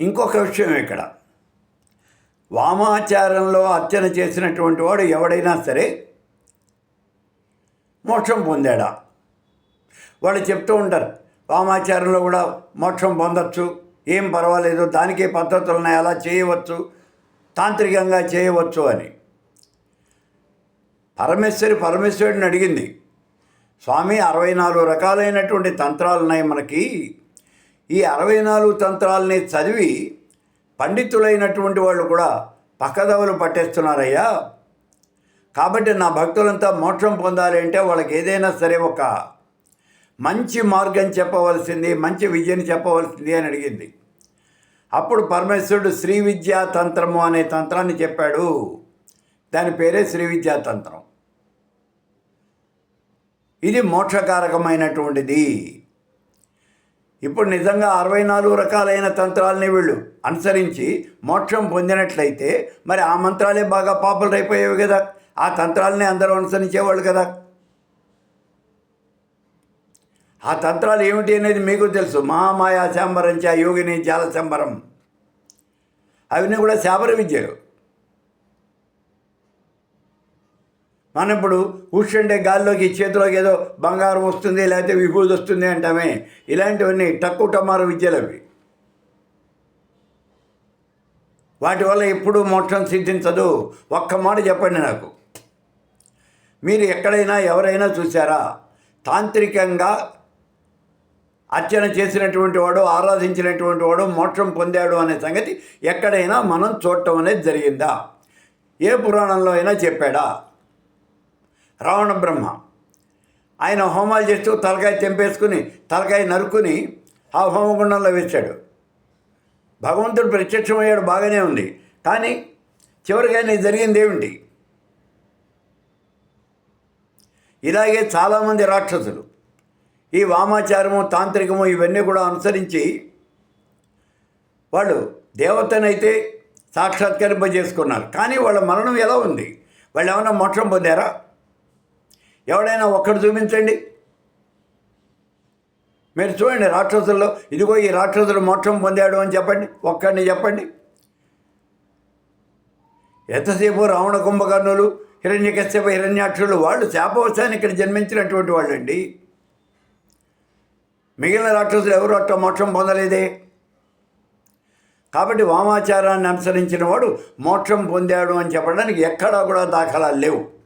ఇంకొక విషయం ఇక్కడ. వామాచారంలో అర్చన చేసినటువంటి వాడు ఎవడైనా సరే మోక్షం పొందాడా? వాళ్ళు చెప్తూ ఉంటారు వామాచారంలో కూడా మోక్షం పొందొచ్చు ఏం పర్వాలేదు దానికే పద్ధతులు ఉన్నాయి అలా చేయవచ్చు తాంత్రికంగా చేయవచ్చు అని. పరమేశ్వరి పరమేశ్వరుడిని అడిగింది స్వామి అరవై నాలుగు రకాలైనటువంటి తంత్రాలు ఉన్నాయి మనకి ఈ అరవై నాలుగు తంత్రాలని చదివి పండితులైనటువంటి వాళ్ళు కూడా పక్కదవలు పట్టేస్తున్నారయ్యా. కాబట్టి నా భక్తులంతా మోక్షం పొందాలి అంటే వాళ్ళకి ఏదైనా సరే ఒక మంచి మార్గం చెప్పవలసింది మంచి విద్యను చెప్పవలసింది అని అడిగింది. అప్పుడు పరమేశ్వరుడు శ్రీ విద్యా తంత్రము అనే తంత్రాన్ని చెప్పాడు. దాని పేరే శ్రీ విద్యా తంత్రం. ఇది మోక్షకారకమైనటువంటిది. ఇప్పుడు నిజంగా అరవై నాలుగు రకాలైన తంత్రాలని వీళ్ళు అనుసరించి మోక్షం పొందినట్లయితే మరి ఆ మంత్రాలే బాగా పాపులర్ అయిపోయేవి కదా? ఆ తంత్రాలని అందరూ అనుసరించేవాళ్ళు కదా? ఆ తంత్రాలు ఏమిటి అనేది మీకు తెలుసు. మహామాయా శాంబరంచ యోగిని జాల శాంబరం. అవన్నీ కూడా శాబర విద్యలు. మనం ఇప్పుడు కూర్చుంటే గాల్లోకి చేతిలోకి ఏదో బంగారం వస్తుంది లేకపోతే విభూతి వస్తుంది అంటామే. ఇలాంటివన్నీ టక్కు టమారు విద్యలు అవి. వాటి వల్ల ఎప్పుడూ మోక్షం సిద్ధించదు. ఒక్క మాట చెప్పండి నాకు. మీరు ఎక్కడైనా ఎవరైనా చూసారా తాంత్రికంగా అర్చన చేసినటువంటి వాడు ఆరాధించినటువంటి వాడు మోక్షం పొందాడు అనే సంగతి ఎక్కడైనా మనం చూడటం అనేది జరిగిందా? ఏ పురాణంలో అయినా చెప్పాడా? రావణ బ్రహ్మ. ఆయన హోమాలు చేస్తూ తలకాయ తెంపేసుకుని తలకాయ నరుక్కుని ఆ హోమగుండంలో వేశాడు. భగవంతుడు ప్రత్యక్షమయ్యాడు బాగానే ఉంది. కానీ చివరికైనా జరిగింది ఏమిటి? ఇలాగే చాలామంది రాక్షసులు ఈ వామాచారము తాంత్రికము ఇవన్నీ కూడా అనుసరించి వాళ్ళు దేవతనైతే సాక్షాత్కరింపజేసుకున్నారు. కానీ వాళ్ళ మరణం ఎలా ఉంది? వాళ్ళు ఏమైనా మోక్షం పొందారా? ఎవడైనా ఒక్కడు చూపించండి. మీరు చూడండి రాక్షసుల్లో ఇదిగో ఈ రాక్షసుడు మోక్షం పొందాడు అని చెప్పండి ఒక్కడిని చెప్పండి. ఎంతసేపు రావణ కుంభకర్ణులు హిరణ్యకశ్యప హిరణ్యాక్షులు వాళ్ళు శాపవశాన్ని ఇక్కడ జన్మించినటువంటి వాళ్ళండి. మిగిలిన రాక్షసులు ఎవరు అట్ట మోక్షం పొందలేదే? కాబట్టి వామాచారాన్ని అనుసరించిన వాడు మోక్షం పొందాడు అని చెప్పడానికి ఎక్కడా కూడా దాఖలాలు లేవు.